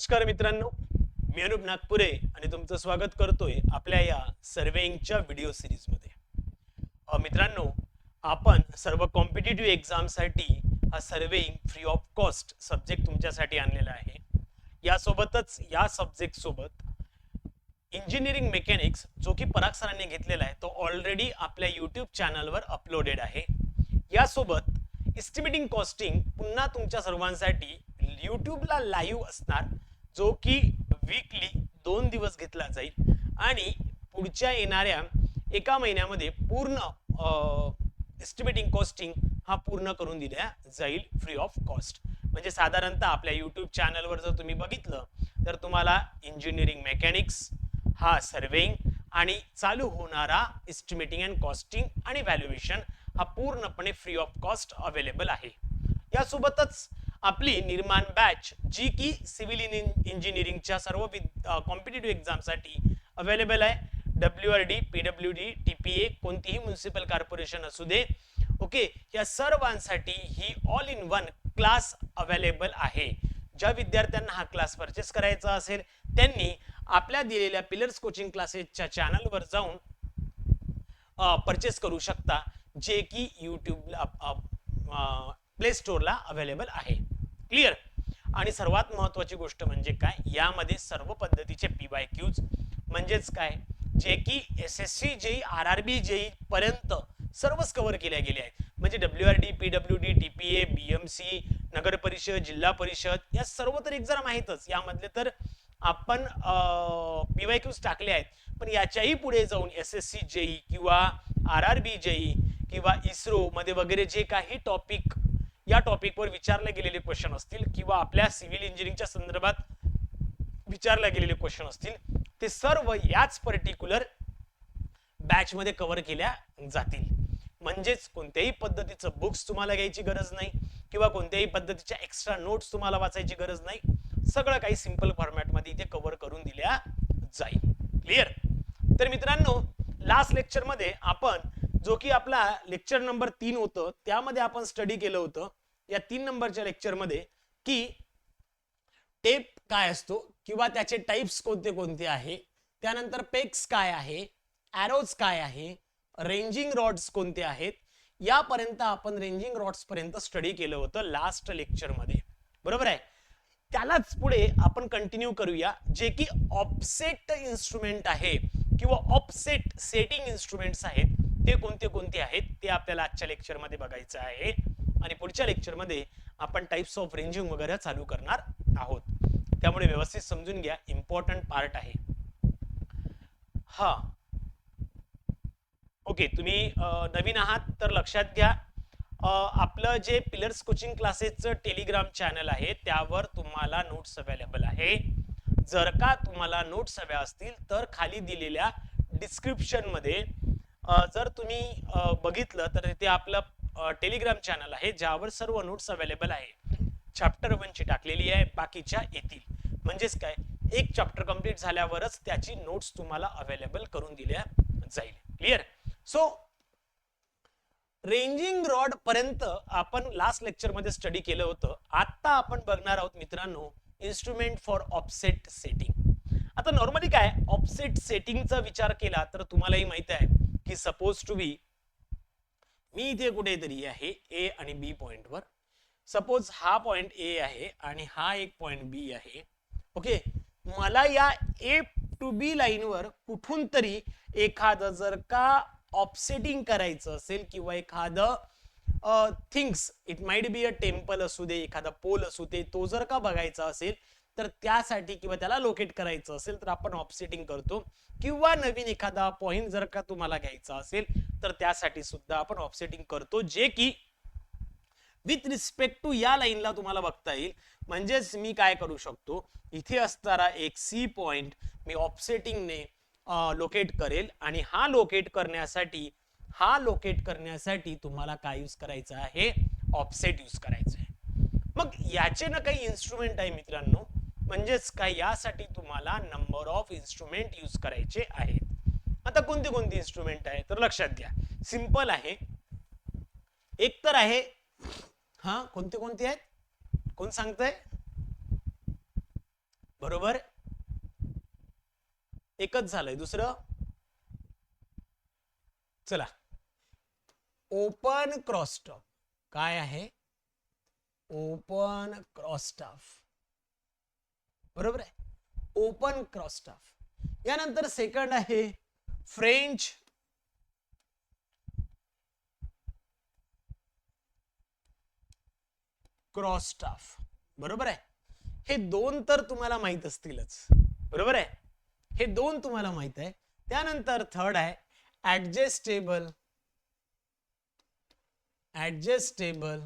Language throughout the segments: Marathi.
नमस्कार मित्रांनो मी अनुप नागपुरे आणि तुमचं स्वागत करतोय आपल्या या सर्वेइंगच्या व्हिडिओ सिरीजमध्ये मित्रांनो आपण सर्व कॉम्पिटेटिव्ह एक्झामसाठी हा surveying free of cost subject तुमच्यासाठी आणलेला आहे. यासोबतच या सब्जेक्ट सोबत इंजिनिअरिंग मेकॅनिक्स जो की पराग सरांनी घेतलेला आहे तो ऑलरेडी आपल्या यूट्यूब चॅनलवर अपलोडेड आहे. यासोबत इस्टिमेटिंग कॉस्टिंग पुन्हा तुमच्या सर्वांसाठी यूट्यूबला लाईव्ह असणार. जो की वीकली दोन दिवस घेतला जाईल. आणि पुढच्या येणाऱ्या एका महिन्यामध्ये पूर्ण एस्टिमेटिंग कॉस्टिंग हा पूर्ण करून दिल्या जाईल फ्री ऑफ कॉस्ट म्हणजे साधारणतः आपल्या यूट्यूब चॅनलवर जर तुम्ही बघितलं तर तुम्हाला इंजिनिअरिंग मेकॅनिक्स हा सर्वेइंग आणि चालू होणारा एस्टिमेटिंग अँड कॉस्टिंग आणि व्हॅल्युएशन हा पूर्णपणे फ्री ऑफ कॉस्ट अवेलेबल आहे. यासोबतच आपली निर्माण बॅच जी की सिव्हिल इंजिनिअरिंगच्या सर्व कॉम्पिटेटिव्ह एक्झामसाठी अवेलेबल आहे. W R D P W D T P A कोणतीही म्युन्सिपल कॉर्पोरेशन असू दे. ओके या सर्वांसाठी ही all in one class available आहे. ज्या विद्यार्थ्यांना हा क्लास परचेस करायचा असेल त्यांनी आपल्या दिलेल्या पिलर्स कोचिंग क्लासेसच्या चॅनलवर जाऊन परचेस करू शकता जे की यूट्यूबला प्ले स्टोअरला अवेलेबल आहे. क्लिअर. आणि सर्वात महत्वाची गोष्ट म्हणजे काय? यामध्ये सर्व पद्धतीचे पी वाय क्यूज म्हणजेच काय? जे की S S C JE R R B JE पर्यंत सर्वच कव्हर केल्या गेले आहेत. म्हणजे W R D P W D T P A B M C नगर परिषद जिल्हा परिषद या सर्व तर एक्झाम आहेतच यामधले तर आपण पी वाय क्यूज टाकले आहेत. पण याच्याही पुढे जाऊन एस एस सी जेई किंवा आर आर बी जेई किंवा इस्रो मध्ये वगैरे जे काही टॉपिक या टॉपिकवर विचारले गेलेले क्वेश्चन असतील किंवा आपल्या सिव्हिल इंजिनिअरिंगच्या संदर्भात विचारले गेलेले क्वेश्चन असतील ते सर्व याच पर्टिक्युलर बॅच मध्ये कव्हर केल्या जातील. म्हणजेच कोणत्याही पद्धतीचं बुक्स तुम्हाला घ्यायची गरज नाही किंवा कोणत्याही पद्धतीच्या एक्स्ट्रा नोट्स तुम्हाला वाचायची गरज नाही. सगळं काही सिंपल फॉर्मॅटमध्ये इथे कव्हर करून दिल्या जाईल. क्लिअर तर मित्रांनो लास्ट लेक्चरमध्ये आपण जो की आपला लेक्चर नंबर तीन होतं त्यामध्ये आपण स्टडी केलं होतं. या तीन नंबरच्या लेक्चरमध्ये की टेप काय असतो किंवा त्याचे टाइप्स कोणते कोणते आहे त्यानंतर पेक्स काय आहे ॲरोज काय आहे रेंजिंग रॉड्स कोणते आहेत यापर्यंत आपण रेंजिंग रॉड्स पर्यंत स्टडी केलं होतं लास्ट लेक्चरमध्ये बरोबर आहे? त्यालाच पुढे आपण कंटिन्यू करूया जे की ऑफसेट इन्स्ट्रुमेंट आहे किंवा ऑफसेट सेटिंग इन्स्ट्रुमेंट्स आहेत ते कोणते कोणते आहेत ते आपल्याला आजच्या लेक्चरमध्ये बघायचं आहे. आणि पुढच्या लेक्चरमध्ये आपण टाइप्स ऑफ रेंजिंग वगैरे चालू करणार आहोत. त्यामुळे व्यवस्थित समजून घ्या इम्पॉर्टंट पार्ट आहे. हा. ओके तुम्ही नवीन आहात तर लक्षात घ्या. आपलं जे पिलर्स कोचिंग क्लासेसचं टेलिग्राम चॅनल आहे त्यावर तुम्हाला नोट्स अवेलेबल आहे. जर का तुम्हाला नोट्स हव्या असतील तर खाली दिलेल्या डिस्क्रिप्शनमध्ये जर तुम्ही बघितलं तर तिथे आपलं टेलिग्राम चॅनल आहे ज्यावर सर्व नोट्स अवेलेबल आहे. चॅप्टर वन ची टाकलेली आहे बाकीच्या येतील. म्हणजेच काय? एक चॅप्टर कंप्लीट झाल्यावरच त्याची नोट्स तुम्हाला अवेलेबल करून दिल्या जाईल. क्लिअर सो रेंजिंग रॉड पर्यंत आपण लास्ट लेक्चरमध्ये स्टडी केलं होतं. आता आपण बघणार आहोत मित्रांनो इन्स्ट्रुमेंट फॉर ऑफसेट सेटिंग आता नॉर्मली काय? ऑफसेट सेटिंगचा विचार केला तर तुम्हालाही माहीत आहे की सपोज टू बी मी इथे कुठेतरी आहे ए आणि बी पॉइंटवर सपोज हा पॉइंट ए आहे आणि हा एक पॉइंट बी आहे. ओके मला या ए टू बी लाईनवर कुठून तरी एखादं जर का ऑफसेटिंग करायचं असेल किंवा एखादं things it might be a temple असू दे एखादा पोल असू दे तो जर का बघायचा असेल तर त्यासाठी किंवा त्याला लोकेट करायचं असेल तर आपण ऑफसेटिंग करतो. किंवा नवीन एखादा पॉइंट जर का तुम्हाला घ्यायचा असेल तर त्यासाठी सुद्धा आपण ऑफसेटिंग करतो जे की विथ रिस्पेक्ट टू या लाईनला तुम्हाला बघता येईल. म्हणजेच मी काय करू शकतो इथे असणारा एक सी पॉइंट मी ऑफसेटिंगने लोकेट करेल आणि हा लोकेट करण्यासाठी हा लोकेट करण्यासाठी तुम्हाला काय यूज करायचं आहे? ऑफसेट यूज करायचं आहे. मग याचे ना काही इन्स्ट्रुमेंट आहे मित्रांनो. म्हणजेच काय? यासाठी तुम्हाला नंबर ऑफ इन्स्ट्रुमेंट यूज करायचे आहेत. आता कोणते कोणते इन्स्ट्रुमेंट आहे? तर लक्षात घ्या. सिंपल आहे. एक तर आहे हा कोणते कोणते आहेत? कोण सांगताय? बरोबर? एकच झालंय. दुसरं? चला. ओपन क्रॉसटॉप काय आहे? ओपन क्रॉसटाफ बरोबर आहे? ओपन क्रॉसटाफ यानंतर सेकंड आहे फ्रेंच क्रॉसटाफ बरोबर आहे? हे दोन तर तुम्हाला माहीत असतीलच. बरोबर आहे? हे दोन तुम्हाला माहीत आहे. त्यानंतर थर्ड आहे adjustable adjustable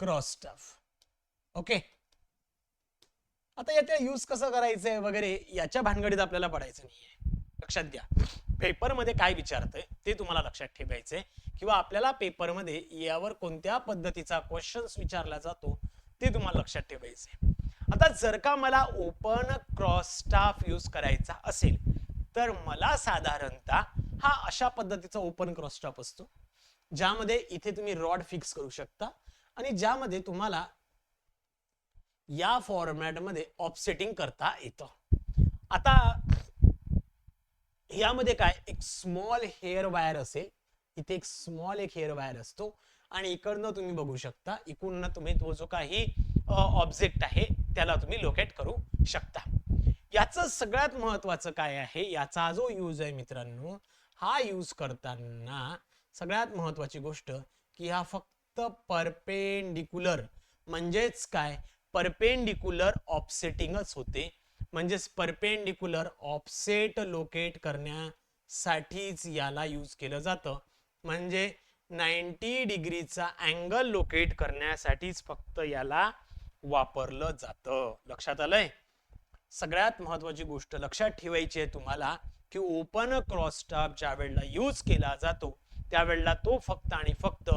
cross staff. Okay आता याचा यूज कसं करायचंय वगैरे याच्या भानगडीत आपल्याला पडायचं नाहीये. लक्षात घ्या. पेपरमध्ये काय विचारतंय ते तुम्हाला लक्षात ठेवायचंय. किंवा आपल्याला पेपरमध्ये यावर कोणत्या पद्धतीचा क्वेश्चन्स विचारला जातो ते तुम्हाला लक्षात ठेवायचंय. आता जर का मला ओपन क्रॉस स्टाफ यूज करायचा असेल तर मला साधारणतः हा अशा पद्धतीचा ओपन क्रॉस स्टाफ असतो ज्यामध्ये इथे तुम्ही रॉड फिक्स करू शकता आणि ज्यामध्ये तुम्हाला या फॉर्मॅटमध्ये ऑफसेटिंग करता येतं. आता यामध्ये काय? एक स्मॉल हेअर वायर असेल. इथे एक स्मॉल एक हेअर वायर असतो. आणि इकडनं तुम्ही बघू शकता इकडनं तुम्ही तो जो काही ऑब्जेक्ट आहे त्याला तुम्ही लोकेट करू शकता. याचं सगळ्यात महत्वाचं काय आहे? याचा जो यूज आहे मित्रांनो हा यूज करताना सगळ्यात महत्वाची गोष्ट की हा फक्त परपेंडिक्युलर म्हणजेच काय? परपेंडिक्युलर ऑफसेटिंगच होते. म्हणजेच परपेंडिक्युलर ऑफसेट लोकेट करण्यासाठीच याला यूज केलं जातं. म्हणजे नाईन्टी डिग्रीचा अँगल लोकेट करण्यासाठीच फक्त याला वापरलं जातं. लक्षात आलंय? सगळ्यात महत्वाची गोष्ट लक्षात ठेवायची आहे तुम्हाला की ओपन क्रॉस स्टाफ ज्या वेळेला यूज केला जातो त्यावेळेला तो फक्त आणि फक्त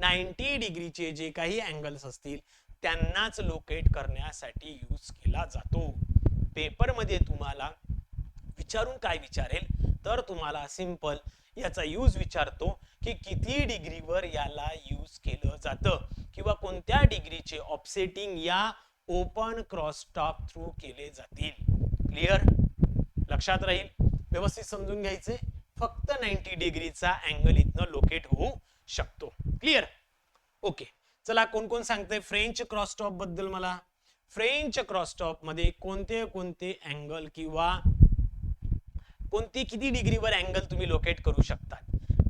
नाईन्टी डिग्रीचे जे काही अँगल्स असतील त्यांनाच लोकेट करण्यासाठी यूज केला जातो. पेपरमध्ये तुम्हाला विचारून काय विचारेल? तर तुम्हाला सिंपल याचा यूज विचारतो की किती डिग्रीवर याला यूज केलं जातं? किंवा कोणत्या डिग्रीचे ऑफसेटिंग या ओपन क्रॉस टॉप थ्रू केले जातील? क्लिअर? लक्षात राहील? व्यवस्थित समजून घ्यायचे? फक्त नाईन्टी डिग्रीचा अँगल इथनं लोकेट होऊ शकतो. क्लिअर? ओके. चला कोण कोण सांगते फ्रेंच क्रॉसटॉपबद्दल मला? फ्रेंच क्रॉसटॉपमध्ये कोणते कोणते अँगल किंवा कोणती किती डिग्रीवर अँगल तुम्ही लोकेट करू शकता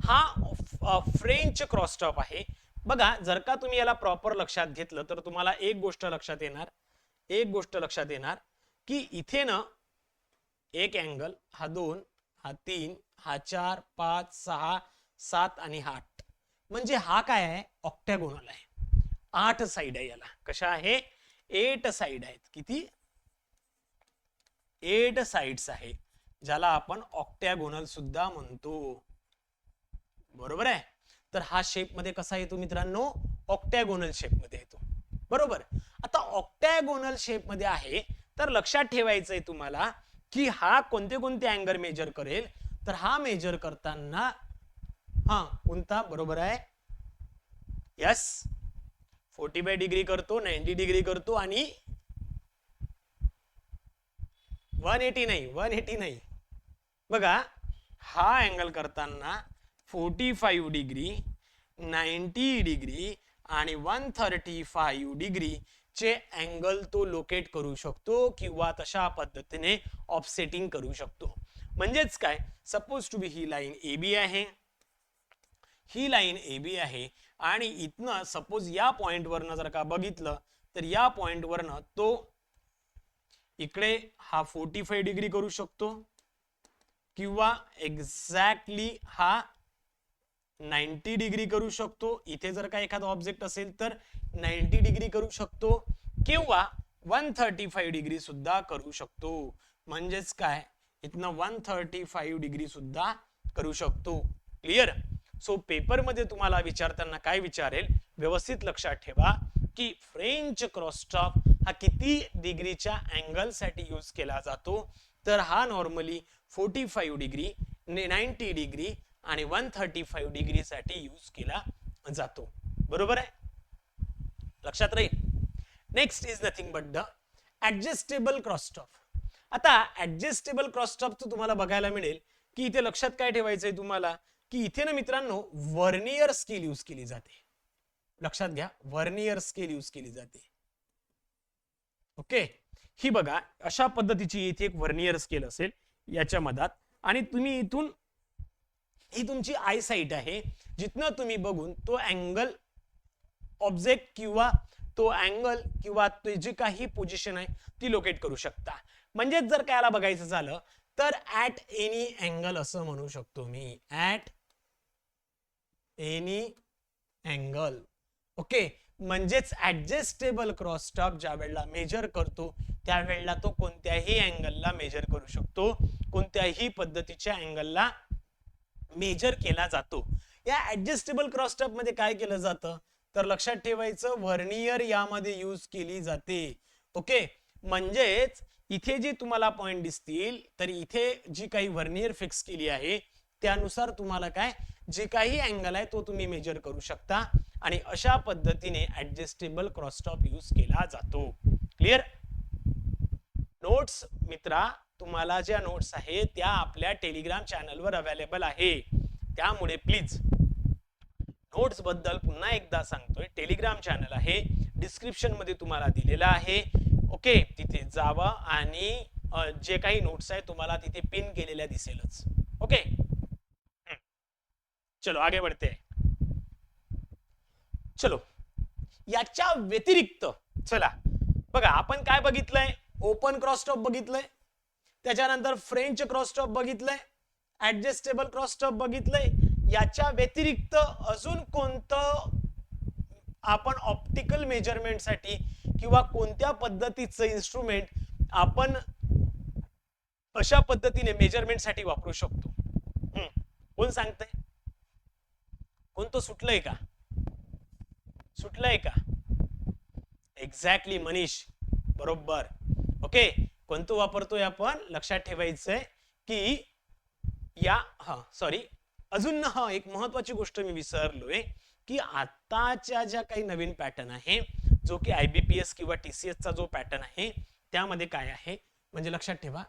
हा फ्रेंच क्रॉसटॉप आहे. बघा जर का तुम्ही याला प्रॉपर लक्षात घेतलं तर तुम्हाला एक गोष्ट लक्षात येणार एक गोष्ट लक्षात येणार की इथे ना एक अँगल हा दोन हा तीन हा चार पाच सहा सात आणि हा आठ. म्हणजे हा काय आहे? ऑक्टॅगोनल आहे. आठ साईड आहे याला. कशा आहे? एट साईड आहेत. किती? एट साइड्स आहे. ज्याला आपण ऑक्टॅगोनल सुद्धा म्हणतो. बरोबर आहे? तर हा शेपमध्ये कसा येतो मित्रांनो? ऑक्टॅगोनल शेपमध्ये येतो. बरोबर? आता ऑक्टॅगोनल शेपमध्ये आहे. तर लक्षात ठेवायचंय तुम्हाला की हा कोणते कोणते अँगल मेजर करेल? तर हा मेजर करताना हा कोणता? बरोबर आहे? यस फोर्टी फाय डिग्री करतो नाईन्टी डिग्री करतो आणि वन एटी नाही वन एटी नाही. बघा हा अँगल करताना forty five degree ninety degree आणि वन थर्टी फाईव्ह डिग्री चे अँगल तो लोकेट करू शकतो किंवा तशा पद्धतीने ऑफसेटिंग करू शकतो. म्हणजेच काय? सपोज टू बी ही लाईन ए बी आहे. ही लाईन ए बी आहे. आणि इथनं सपोज या पॉईंटवरनं जर का बघितलं तर या पॉईंटवरनं तो इकडे हा फोर्टी फाय डिग्री करू शकतो किंवा एक्झॅक्टली हा नाईन्टी डिग्री करू शकतो. इथे जर का एखादा ऑब्जेक्ट असेल तर नाईन्टी डिग्री करू शकतो किंवा वन थर्टी फाईव्ह डिग्री सुद्धा करू शकतो. म्हणजेच काय? इथनं वन थर्टी फाईव्ह डिग्री सुद्धा करू शकतो. क्लिअर सो पेपरमध्ये तुम्हाला विचारताना काय विचारेल? व्यवस्थित लक्षात ठेवा की फ्रेंच क्रॉसस्टॉक हा किती डिग्रीच्या अँगलसाठी यूज केला जातो? तर हा normally forty five degree ninety degree आणि वन थर्टी फाईव्ह डिग्री साठी यूज केला जातो. बरोबर आहे? लक्षात राहील? Next is nothing but the adjustable cross staff आता ऍडजस्टेबल क्रॉसस्टॉप तुम्हाला बघायला मिळेल. की इथे लक्षात काय ठेवायचंय तुम्हाला? की इथे ना मित्रांनो वर्नियर स्केल यूज केली जाते. लक्षात घ्या वर्नियर स्केल यूज केली जाते. ओके ही बघा अशा पद्धतीची इथे एक वर्नियर स्केल असेल याच्या मधात. आणि तुम्ही इथून ही तुमची आय साईट आहे. जिथनं तुम्ही बघून तो अँगल ऑब्जेक्ट किंवा तो अँगल किंवा ते जी काही पोझिशन आहे ती लोकेट करू शकता. म्हणजेच जर कायला बघायचं झालं तर ऍट एनी अँगल असं म्हणू शकतो मी. ऍट एनी अँगल ओके म्हणजेच ऍडजस्टेबल क्रॉसटॉप ज्या वेळेला मेजर करतो त्यावेळेला तो कोणत्याही अँगलला मेजर करू शकतो. कोणत्याही पद्धतीच्या अँगलला मेजर केला जातो. या ऍडजस्टेबल क्रॉसस्टॉपमध्ये काय केलं जातं? तर लक्षात ठेवायचं व्हर्नियर यामध्ये यूज केली जाते. ओके म्हणजेच इथे जे तुम्हाला पॉइंट दिसतील तर इथे जी काही व्हर्नियर फिक्स केली आहे त्यानुसार तुम्हाला काय? जे काही अँगल आहे तो तुम्ही मेजर करू शकता आणि अशा पद्धतीने ऍडजस्टेबल क्रॉसटॉप यूज केला जातो. क्लिअर नोट्स मित्रा तुम्हाला ज्या नोट्स आहेत त्या आपल्या टेलिग्राम चॅनलवर अवेलेबल आहे. त्यामुळे प्लीज नोट्सबद्दल पुन्हा एकदा सांगतोय. टेलिग्राम चॅनल आहे. डिस्क्रिप्शनमध्ये तुम्हाला दिलेला आहे. ओके तिथे जावा आणि जे काही नोट्स आहे तुम्हाला तिथे पिन केलेल्या दिसेलच. ओके चलो आगे बढ़ते हैं. चलो याच्या व्यतिरिक्त चला बघा आपण काय बघितलंय ओपन क्रॉसटॉप बघितलंय त्याच्यानंतर फ्रेंच क्रॉसटॉप बघितलंय ऍडजस्टेबल क्रॉसटॉप बघितलंय याच्या व्यतिरिक्त अजून कोणतं आपण ऑप्टिकल मेजरमेंटसाठी किंवा कोणत्या पद्धतीचं इन्स्ट्रुमेंट आपण अशा पद्धतीने मेजरमेंटसाठी वापरू शकतो हम्म. कोण सांगतंय कोणतं सुटलंय का? सुटलंय का? एक्झॅक्टली मनीष. बरोबर. ओके कोणतं वापरतोय आपण? लक्षात ठेवायचंय की या हा सॉरी अजून ना हा एक महत्वाची गोष्ट मी विसरलोय की आताच्या ज्या काही नवीन पॅटर्न आहे जो की आयबीपीएस किंवा टीसीएस चा जो पॅटर्न आहे त्यामध्ये काय आहे? म्हणजे लक्षात ठेवा.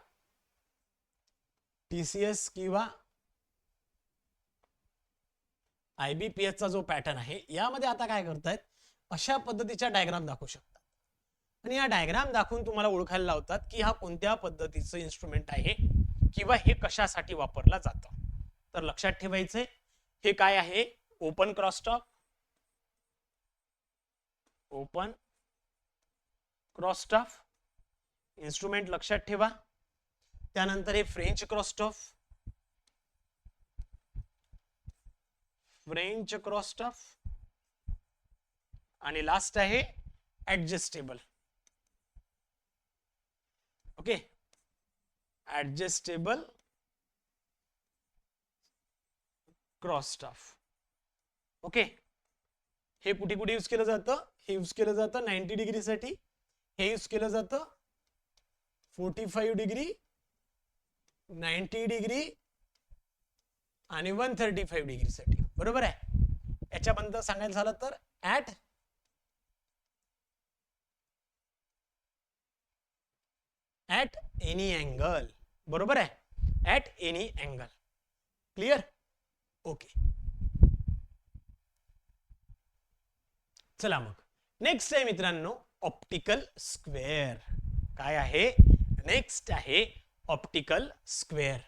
टीसीएस किंवा आय बी पी चा जो पॅटर्न आहे यामध्ये आता काय करतायत अशा पद्धतीच्या डायग्राम दाखवू शकतात. आणि या डायग्राम दाखवून तुम्हाला ओळखायला लावतात की हा कोणत्या पद्धतीचं इन्स्ट्रुमेंट आहे किंवा हे कशासाठी वापरला जातं. तर लक्षात ठेवायचंय हे काय आहे? Open cross staff open cross staff instrument लक्षात ठेवा. त्यानंतर हे फ्रेंच क्रॉसटॉप फ्रेंच क्रॉसटॉप आणि लास्ट आहे adjustable okay adjustable cross staff okay हे कुठे कुठे यूज केलं जातं? हे यूज केलं जातं नाईन्टी डिग्रीसाठी हे यूज केलं जातं forty five degree ninety degree आणि वन थर्टी फाईव्ह डिग्रीसाठी बरोबर आहे? याच्याबद्दल सांगायचं झालं तर ऍट ऍट एनी अँगल बरोबर आहे? At any angle clear okay चला मग. नेक्स्ट आहे मित्रांनो ऑप्टिकल स्क्वेअर काय आहे? नेक्स्ट आहे ऑप्टिकल स्क्वेअर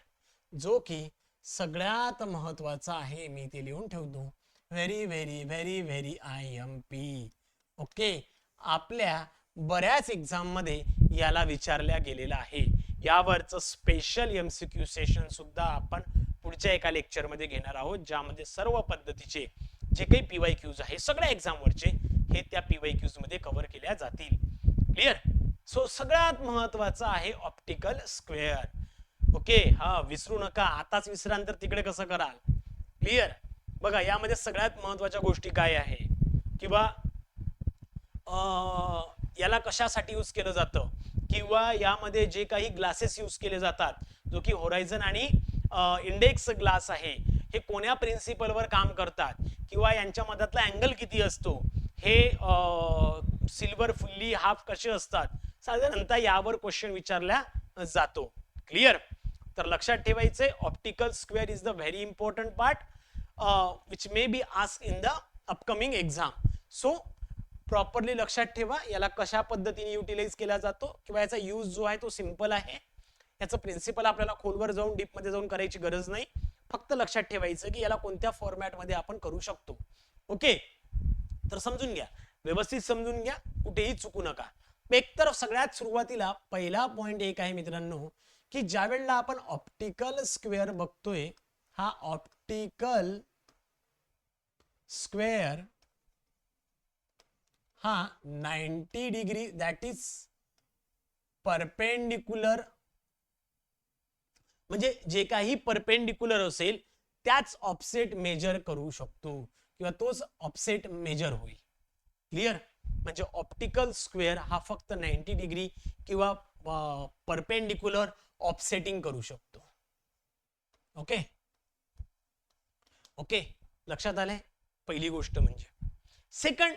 जो की सगळ्यात महत्त्वाचा आहे मी ते लिहून ठेवतो. Very very very very I M P okay आपल्या बऱ्याच एक्झाममध्ये याला विचारल्या गेलेला आहे. यावरचं स्पेशल एमसीक्यू सेशन सुद्धा आपण पुढच्या एका लेक्चरमध्ये घेणार आहोत ज्यामध्ये सर्व पद्धतीचे जे काही पीवाय क्यूज आहे सगळ्या एक्झामवरचे हे त्या पीवाय क्यूजमध्ये कव्हर केल्या जातील. क्लिअर सो सगळ्यात महत्वाचं आहे ऑप्टिकल स्क्वेअर ओके हा विसरू नका. आताच विसराल तर तिकडे कसं कराल? क्लिअर बघा यामध्ये सगळ्यात महत्त्वाच्या गोष्टी काय आहे? किंवा याला कशासाठी यूज केलं जातं? किंवा यामध्ये जे काही ग्लासेस यूज केले जातात जो की होरायझन आणि इंडेक्स ग्लास आहे हे कोण्या प्रिन्सिपलवर काम करतात? किंवा यांच्या मधातला अँगल किती असतो? हे सिल्वर फुल्ली हाफ कसे असतात? साधारणतः यावर क्वेश्चन विचारला जातो. क्लिअर तर लक्षात ठेवायचे optical square is the very important part which may be ask in the upcoming exam so properly लक्षात ठेवा याला कशा पद्धतीने युटिलाइज केला जातो किंवा याचा यूज जो आहे तो सिंपल आहे. याचं प्रिन्सिपल आपल्याला खोलवर जाऊन डीपमध्ये जाऊन करायची गरज नाही. फक्त लक्षात ठेवायचं की याला कोणत्या फॉर्मॅटमध्ये आपण करू शकतो. ओके तर समजून घ्या. व्यवस्थित समजून घ्या. कुठेही चुकू नका. एकतर सगळ्यात सुरुवातीला पहिला पॉइंट एक आहे मित्रांनो. की ज्या वेळेला आपण ऑप्टिकल स्क्वेअर बघतोय हा ऑप्टिकल स्क्वेअर हा ninety degree that is perpendicular म्हणजे जे काही परपेंडिक्युलर असेल त्याच ऑफसेट मेजर करू शकतो. किंवा तोच ऑफसेट मेजर होईल. क्लिअर म्हणजे ऑप्टिकल स्क्वेअर हा फक्त नाईन्टी डिग्री किंवा परपेंडिक्युलर ऑफसेटिंग करू शकतो. ओके ओके लक्षात आलंय? पहिली गोष्ट म्हणजे. सेकंड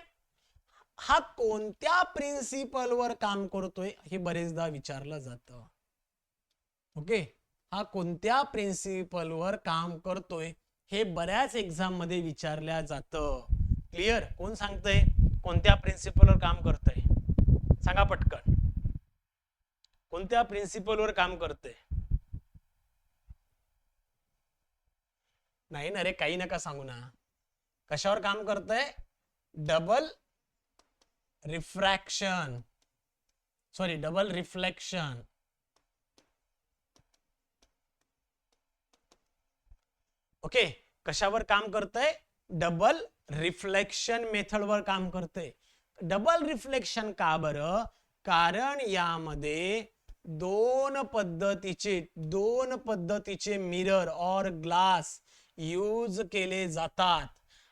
हा कोणत्या प्रिन्सिपलवर काम करतोय हे बरेचदा विचारलं जातं. ओके हा कोणत्या प्रिन्सिपलवर काम करतोय हे बऱ्याच एक्झाममध्ये विचारल्या जातं. क्लिअर कोण सांगतंय? कोणत्या प्रिन्सिपलवर काम करतंय? सांगा पटकन. कोणत्या प्रिन्सिपलवर काम करते नाही ना रे काही नका सांगू ना. कशावर काम करतंय? Double refraction sorry double reflection okay कशावर काम करतंय? डबल रिफ्लेक्शन मेथडवर काम करते डबल रिफ्लेक्शन का बरं? कारण यामध्ये दोन पद्धतीचे दोन पद्धतीचे मिरर और ग्लास यूज केले जातात.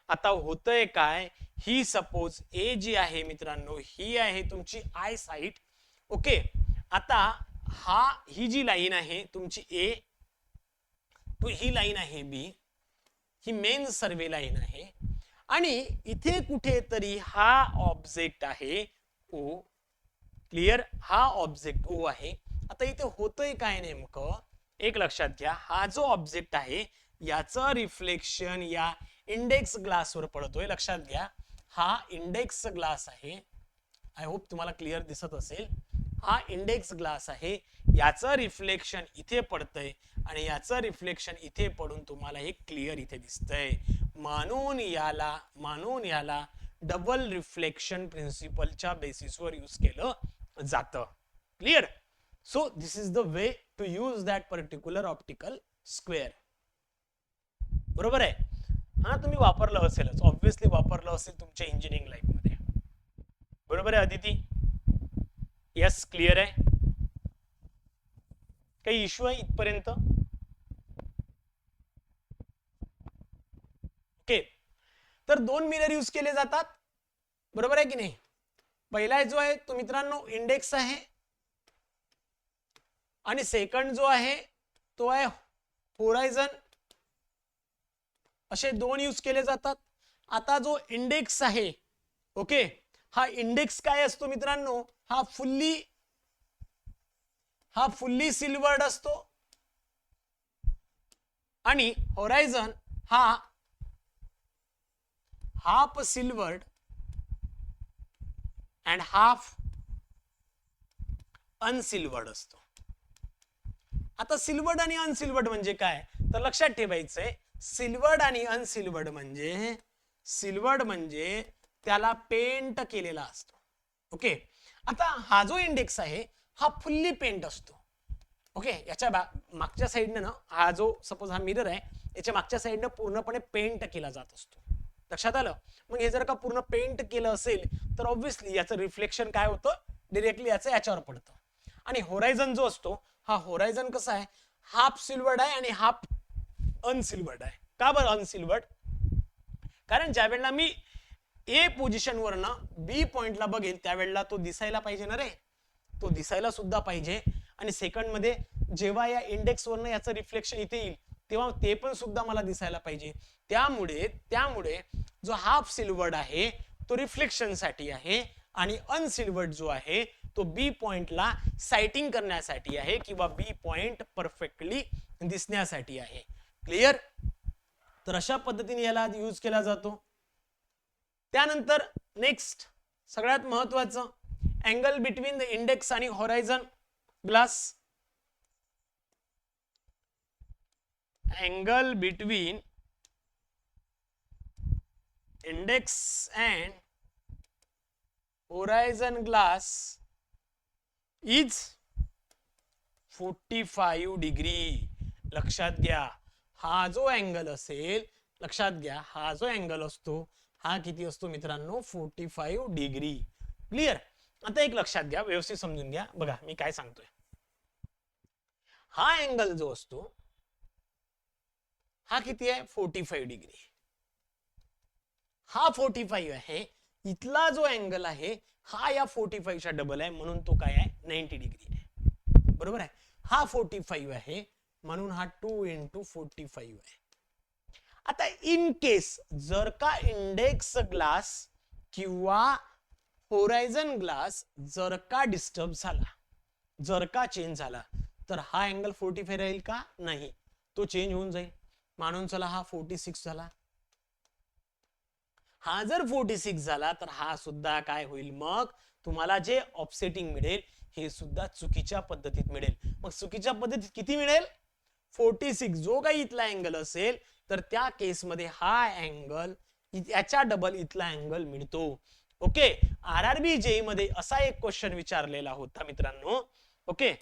आता होतंय काय? ही सपोज ए जी आहे मित्रांनो ही आहे तुमची आय साईट ओके आता हा ही जी लाईन आहे तुमची ए तो ही लाईन आहे बी ही मेन सर्वे लाईन आहे. आणि इथे कुठेतरी हा ऑब्जेक्ट आहे ओ क्लिअर हा ऑब्जेक्ट ओ आहे. आता इथे होतंय काय नेमकं? एक लक्षात घ्या हा जो ऑब्जेक्ट आहे याचं रिफ्लेक्शन या इंडेक्स ग्लासवर पडतोय. लक्षात घ्या हा इंडेक्स ग्लास आहे. आय होप तुम्हाला क्लिअर दिसत असेल. हा इंडेक्स ग्लास आहे याचं रिफ्लेक्शन इथे पडतंय आणि याचं रिफ्लेक्शन इथे पडून तुम्हाला हे क्लिअर इथे दिसतंय. मानून याला मानून याला डबल रिफ्लेक्शन प्रिन्सिपलच्या बेसिसवर यूज केलं जातं. Clear so this is the way to use that particular optical square बरोबर आहे? हा तुम्ही वापरलं असेलच. ऑब्विसली वापरलं असेल तुमच्या इंजिनिअरिंग लाईफमध्ये. बरोबर आहे अदिती? यस क्लिअर आहे? काही इश्यू आहे इथपर्यंत? ओके तर दोन मिरर यूज केले जातात. बरोबर आहे की नाही? पहिला जो आहे तो मित्रांनो इंडेक्स आहे. आणि सेकंड जो आहे तो आहे होरायझन असे दोन यूज केले जातात. आता जो इंडेक्स आहे ओके हा इंडेक्स काय असतो मित्रांनो? हा फुल्ली हा फुल्ली सिल्वर्ड असतो. आणि होरायझन हा half silvered and half unsilvered असतो. आता सिल्वर्ड आणि अनसिल्वर्ड म्हणजे काय? तर लक्षात ठेवायचंय सिल्वर्ड आणि अनसिल्वर्ड म्हणजे सिल्वर्ड म्हणजे त्याला पेंट केलेला असतो. ओके? आता हा जो इंडेक्स आहे हा फुल्ली पेंट असतो. ओके? याच्या मागच्या साईडनं ना हा जो सपोज हा मिरर आहे याच्या मागच्या साईडनं पूर्णपणे पेंट केला जात असतो. लक्षात आलं? मग हे जर का पूर्ण पेंट केलं असेल तर ऑब्व्हियसली याचं रिफ्लेक्शन काय होतं? डिरेक्टली याचं याच्यावर पडतं. आणि होरायझन जो असतो हा होरायझन कसा आहे? हाफ सिल्वर्ड आहे आणि हाफ अनसिल्वर्ड आहे. का बरं अनसिल्वर्ड कारण ज्या वेळेला मी ए पोझिशनवरनं बी पॉइंटला बघेल त्यावेळेला तो दिसायला पाहिजे ना रे. तो दिसायला सुद्धा पाहिजे. आणि सेकंडमध्ये जेव्हा या इंडेक्स वरनं याचं रिफ्लेक्शन इथे येईल तेव्हा ते पण सुद्धा मला दिसायला पाहिजे. त्यामुळे त्यामुळे जो हाफ सिल्वर्ड आहे तो रिफ्लेक्शनसाठी आहे आणि अनसिल्वर्ड जो आहे तो बी पॉइंटला सायटिंग करण्यासाठी आहे किंवा बी पॉइंट परफेक्टली दिसण्यासाठी आहे. क्लिअर तर अशा पद्धतीने याला यूज केला जातो. त्यानंतर नेक्स्ट सगळ्यात महत्वाचं अँगल बिटवीन द इंडेक्स आणि horizon glass angle between index and horizon glass is forty 45 degree. लक्षात घ्या हा जो अँगल असेल लक्षात घ्या हा जो अँगल असतो हा किती असतो मित्रांनो? 45 डिग्री. क्लिअर आता एक लक्षात घ्या व्यवस्थित समजून घ्या. बघा मी काय सांगतोय. हा अँगल जो असतो हा किती आहे? 45 डिग्री. हा 45 आहे इथला जो अँगल आहे हा या फोर्टी च्या डबल आहे म्हणून तो काय आहे? नाईन्टी डिग्री आहे. बरोबर आहे? हा फोर्टी फाईव्ह आहे म्हणून हा टू इंटू फोर्टी फाईव्ह आहे. आता इन केस जर का इंडेक्स ग्लास किंवा होरायझन ग्लास जर का डिस्टर्ब झाला जर का चेंज झाला तर हा अँगल फोर्टी फाईव्ह राहील का? नाही. तो चेंज होऊन जाईल. मानून चला हा फोर्टी सिक्स झाला. हा जर फोर्टी सिक्स झाला तर हा सुद्धा काय होईल? मग तुम्हाला जे ऑफसेटिंग मिळेल हे सुद्धा चुकीच्या पद्धतीत मिळेल. मग चुकीच्या पद्धतीत किती मिळेल? Forty six. जो काही इथला अँगल असेल तर त्या केसमध्ये हा अँगल याच्या डबल इथला अँगल मिळतो. Okay? R R B JE मध्ये असा एक क्वेश्चन विचारलेला होता मित्रांनो. Okay?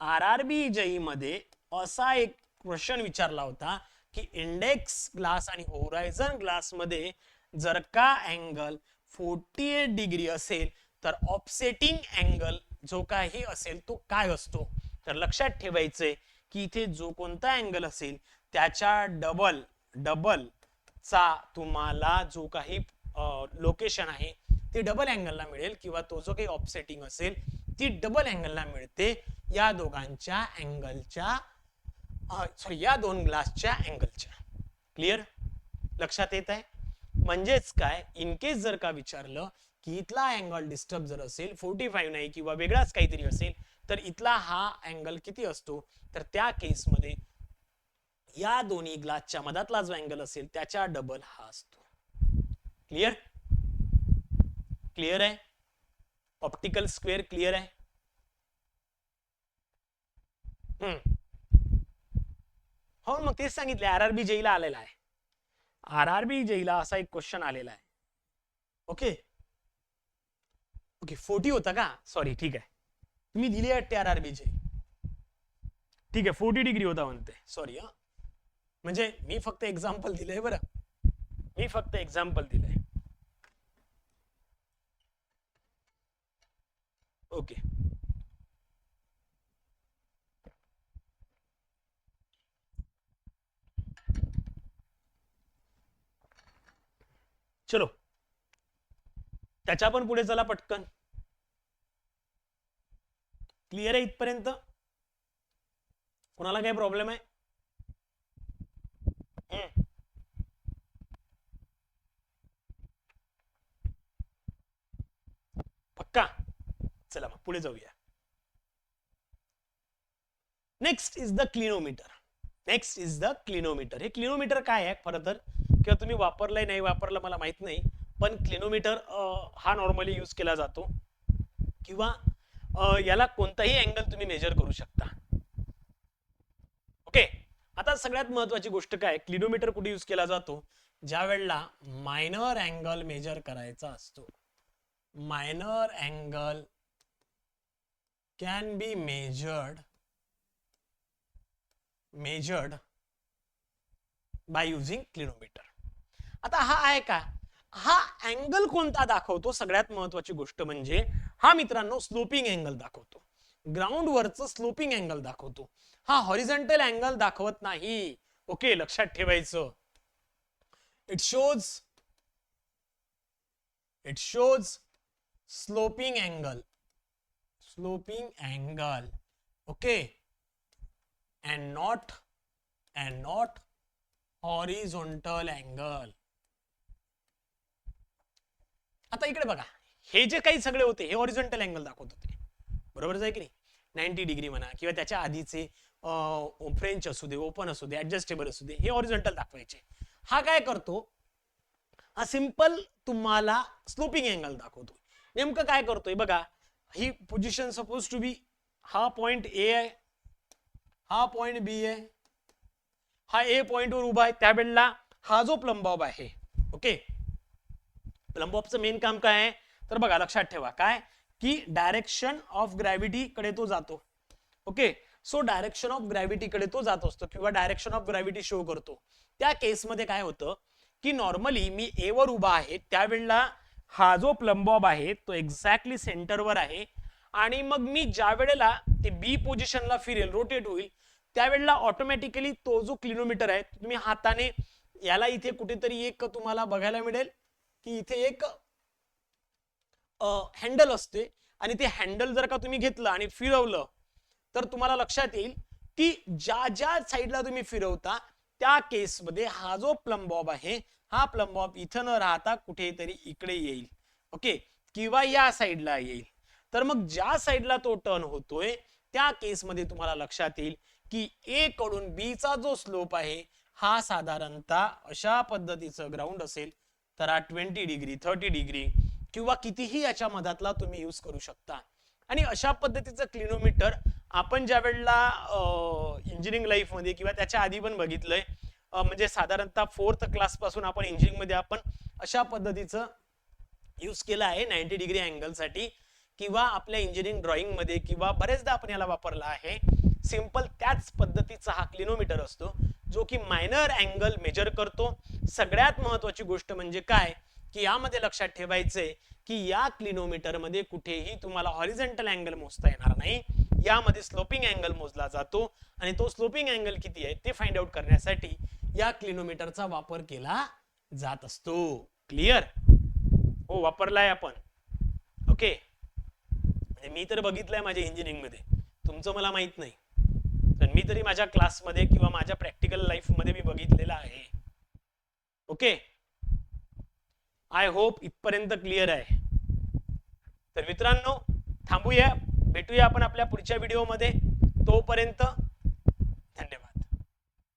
R R B JE मध्ये असा एक क्वेश्चन विचारला होता. की इंडेक्स ग्लास आणि होरायझन ग्लासमध्ये जर का अँगल फोर्टी एट डिग्री असेल तर ऑफसेटिंग अँगल जो काही असेल तो काय असतो? तर लक्षात ठेवायचंय की इथे जो कोणता अँगल असेल त्याच्या डबल डबल चा तुम्हाला जो काही लोकेशन आहे ती डबल अँगलला मिळेल किंवा तो जो काही ऑफसेटिंग असेल ती डबल अँगलला मिळते या दोघांच्या अँगलच्या सॉरी या दोन ग्लासच्या अँगलच्या क्लिअर लक्षात येत आहे? म्हणजेच काय? इन केस जर का विचारलं की इथला अँगल डिस्टर्ब जर असेल फोर्टी फाईव्ह नाही किंवा वेगळाच काहीतरी असेल तर इथला हा अँगल किती असतो? तर त्या केसमध्ये या दोन्ही ग्लासच्या मधातला जो अँगल असेल त्याच्या डबल हा असतो. क्लिअर क्लिअर आहे? ऑप्टिकल स्क्वेअर क्लिअर आहे? हम्म. हो मग तेच सांगितले आर आर बी जेईला आलेला आहे. आर आर बी जेईला असा एक क्वेश्चन आलेला आहे. ओके ओके फोर्टी होता का? सॉरी ठीक आहे. तुम्ही दिली वाटते आर आर बी जे ठीक आहे फोर्टी डिग्री होता म्हणते. सॉरी हा. म्हणजे मी फक्त एक्झाम्पल दिलंय बरं. मी फक्त एक्झाम्पल दिलंय. ओके चलो. त्याच्या पण पुढे चला पटकन. क्लिअर आहे इथपर्यंत? कोणाला काही प्रॉब्लेम आहे? पक्का? चला मग पुढे जाऊया. Next is the clinometer next is the clinometer हे क्लिनोमीटर काय आहे? खरं तर किंवा तुम्ही वापरलंय नाही वापरलं मला माहीत नाही पण क्लिनोमीटर हा नॉर्मली यूज केला जातो. किंवा याला कोणताही अँगल तुम्ही मेजर करू शकता. ओके आता सगळ्यात महत्वाची गोष्ट काय? क्लिनोमीटर कुठे यूज केला जातो? ज्या वेळेला मायनर अँगल मेजर करायचा असतो. Minor angle can be measured measured by using clinometer आता हा आहे का हा अँगल कोणता दाखवतो? सगळ्यात महत्वाची गोष्ट म्हणजे हा मित्रांनो स्लोपिंग अँगल दाखवतो. ग्राउंड वरच स्लोपिंग अँगल दाखवतो. हा हॉरिझॉन्टल अँगल दाखवत नाही. ओके लक्षात ठेवायचं. It shows it shows sloping angle sloping angle okay and not and not horizontal angle आता इकडे बघा. हे जे काही सगळे होते हे हॉरिझॉन्टल अँगल दाखवत होते. बरोबरच आहे की नाही? नाईन्टी डिग्री म्हणा किंवा त्याच्या आधीचे फ्रेंच असू दे ओपन असू दे ऍडजस्टेबल असू दे हे ऑरिझोंटल दाखवायचे. हा काय करतो? हा सिंपल तुम्हाला स्लोपिंग अँगल दाखवतो. नेमकं काय करतोय? बघा ही पोझिशन सपोज टू बी हा पॉइंट ए आहे हा पॉइंट बी आहे. हा ए पॉइंटवर उभा आहे. त्यावेळेला हा जो प्लंबॉब आहे. ओके प्लंबॉबचं मेन काम काय आहे? तर बघा लक्षात ठेवा. काय? की डायरेक्शन ऑफ ग्रॅव्हिटी कडे तो जातो. Okay so direction of gravity कडे तो जात असतो किंवा डायरेक्शन ऑफ ग्रॅव्हिटी शो करतो. त्या केसमध्ये काय होतं? की नॉर्मली मी ए वर उभा आहे त्यावेळेला हा जो प्लंबॉब आहे तो एक्झॅक्टली सेंटरवर आहे. आणि मग मी ज्या वेळेला ते बी पोझिशनला फिरेल रोटेट होईल त्यावेळेला ऑटोमॅटिकली तो जो किलोमीटर आहे तुम्ही हाताने याला इथे कुठेतरी एक तुम्हाला बघायला मिळेल की इथे एक हँडल असते. आणि ते हँडल जर का तुम्ही घेतलं आणि फिरवलं तर तुम्हाला लक्षात येईल की ज्या ज्या साईडला तुम्ही फिरवता त्या केसमध्ये हा जो प्लंबॉब आहे हा प्लंबॉब इथं न राहता कुठेतरी इकडे येईल. ओके किंवा या साईडला येईल. तर मग ज्या साईडला तो टर्न होतोय त्या केसमध्ये तुम्हाला लक्षात येईल की ए कडून बी चा जो स्लोप आहे हा साधारणतः अशा पद्धतीचं ग्राउंड असेल. तर हा ट्वेंटी डिग्री थर्टी डिग्री किंवा कितीही याच्या मधातला तुम्ही यूज करू शकता. आणि अशा पद्धतीचं क्लिनोमीटर आपण ज्या वेळेला इंजिनिअरिंग लाईफमध्ये किंवा त्याच्या आधी पण बघितलंय म्हणजे साधारणतः फोर्थ क्लासपासून आपण इंजिनिअरिंगमध्ये आपण अशा पद्धतीचं यूज केलं आहे नाईन्टी डिग्री अँगलसाठी. किंवा आपल्या इंजिनिअरिंग ड्रॉइंगमध्ये किंवा बरेचदा आपण याला वापरला आहे. सिंपल त्याच पद्धतीचा हा क्लिनोमीटर असतो जो की मायनर अँगल मेजर करतो. सगळ्यात महत्वाची गोष्ट म्हणजे काय? की यामध्ये लक्षात ठेवायचंय की या क्लिनोमीटरमध्ये कुठेही तुम्हाला हॉरिझेंटल अँगल मोजता येणार नाही. यामध्ये स्लोपिंग अँगल मोजला जातो आणि तो स्लोपिंग अँगल किती आहे ते फाइंड आउट करण्यासाठी या क्लिनोमीटरचा वापर केला जात असतो. क्लिअर हो वापरलाय आपण. ओके म्हणजे मी तर बघितलंय माझ्या इंजिनिअरिंगमध्ये तुमचं मला माहीत नाही. पण मी तरी माझ्या क्लासमध्ये किंवा माझ्या प्रॅक्टिकल लाईफमध्ये मी बघितलेलं आहे. ओके आय होप इथपर्यंत क्लिअर आहे. तर मित्रांनो थांबूया. भेटूया आपण आपल्या पुढच्या व्हिडिओमध्ये तोपर्यंत